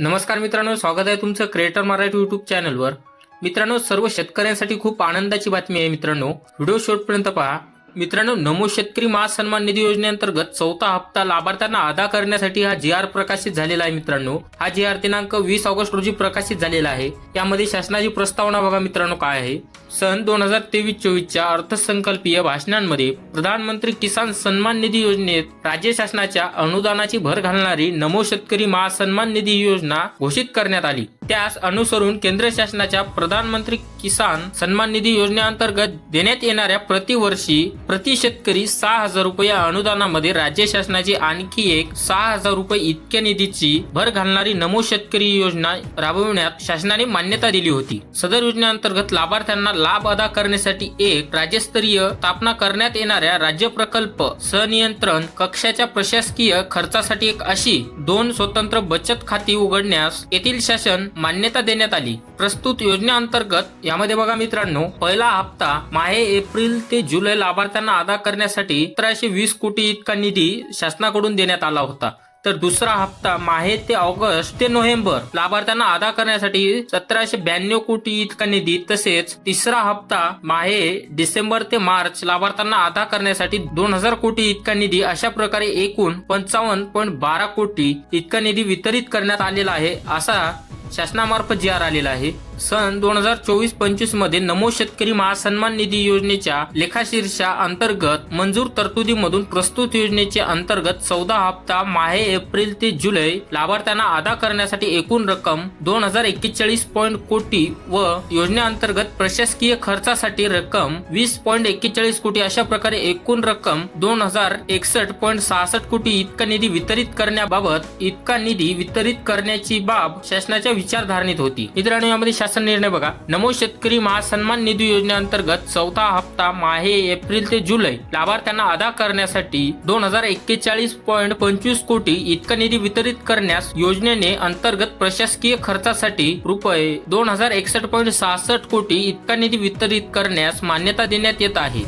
नमस्कार मित्रांनो स्वागत आहे तुमचं क्रिएटर मराठी युट्यूब चॅनलवर मित्रांनो सर्व शेतकऱ्यांसाठी खूप आनंदाची बातमी आहे मित्रांनो. व्हिडिओ शेवटपर्यंत पहा. मित्रांनो नमो शेतकरी महासन्मान निधी योजनेअंतर्गत चौथा हप्ता लाभार्थ्यांना अदा करण्यासाठी हा जी आर प्रकाशित झालेला आहे मित्रांनो. हा जी आर दिनांक वीस ऑगस्ट रोजी प्रकाशित झालेला आहे. यामध्ये शासनाची प्रस्तावना बघा मित्रांनो काय आहे. सन दोन हजार तेवीस चोवीसच्या अर्थसंकल्पीय भाषणांमध्ये प्रधानमंत्री किसान सन्मान निधी योजनेत राज्य शासनाच्या अनुदानाची भर घालणारी नमो शेतकरी महासन्मान निधी योजना घोषित करण्यात आली. त्यास अनुसरून केंद्र शासनाच्या प्रधानमंत्री किसान सन्मान निधी योजनेअंतर्गत देण्यात येणाऱ्या प्रतिवर्षी प्रति शेतकरी सहा हजार रुपये अनुदानामध्ये राज्य शासनाची आणखी एक सहा हजार रुपये इतक्या निधीची भर घालणारी नमो शेतकरी योजना राबविण्यात शासनाने मान्यता दिली होती. सदर योजनेअंतर्गत लाभार्थ्यांना लाभ अदा करण्यासाठी एक राज्यस्तरीय स्थापना करण्यात येणाऱ्या राज्य प्रकल्प सनियंत्रण कक्षाच्या प्रशासकीय खर्चासाठी एक अशी दोन स्वतंत्र बचत खाती उघडण्यास येथील शासन मान्यता देण्यात आली. प्रस्तुत योजनेअंतर्गत यामध्ये बघा मित्रांनो पहिला हप्ता माहे एप्रिल ते जुलै लाभार्थ्यांना अदा करण्यासाठी सतराशे वीस कोटी इतका निधी शासनाकडून देण्यात आला होता. तर दुसरा हप्ता माहे ते ऑगस्ट ते नोव्हेंबर लाभार्थ्यांना अदा करण्यासाठी सतराशे ब्याण्णव कोटी इतका निधी तसेच तिसरा हप्ता माहे डिसेंबर ते मार्च लाभार्थ्यांना अदा करण्यासाठी दोन हजार कोटी इतका निधी अशा प्रकारे एकूण पंचावन्न पॉईंट बारा कोटी इतका निधी वितरित करण्यात आलेला आहे असा शासनामार्फत जी आर आलेला आहे. सन दोन हजार चोवीस पंचवीसमध्ये नमो शेतकरी महासन्मान निधी योजनेच्या लेखाशीर्षा अंतर्गत मंजूर तरतुदीमधून प्रस्तुत योजनेचे अंतर्गत चौदा हप्ता माहे एप्रिल ते जुलै लाभार्थ्यांना अदा करण्यासाठी एकूण रक्कम दोन हजार एक्केचाळीस पॉईंट कोटी व योजनेअंतर्गत प्रशासकीय खर्चासाठी रक्कम वीस पॉईंट एक्केचाळीस कोटी अशा प्रकारे एकूण रक्कम दोन हजार एकसष्ट पॉईंट सहासष्ट कोटी इतका निधी वितरित करण्याबाबत इतका निधी वितरित करण्याची बाब शासनाच्या विचारधारणेत होती. मित्रांनो यामध्ये शासन निर्णय बघा. नमो शेतकरी महासन्मान निधी योजनेअंतर्गत चौथा हप्ता माहे एप्रिल ते जुलै. लाभार्थ्यांना अदा करण्यासाठी दोन हजार एक्केचाळीस पॉईंट पंचवीस कोटी इतका निधी वितरित करण्यास योजनेने अंतर्गत प्रशासकीय खर्चासाठी रुपये दोन हजार एकसष्ट पॉईंट सहासष्ट कोटी इतका निधी वितरित करण्यास मान्यता देण्यात येत आहे.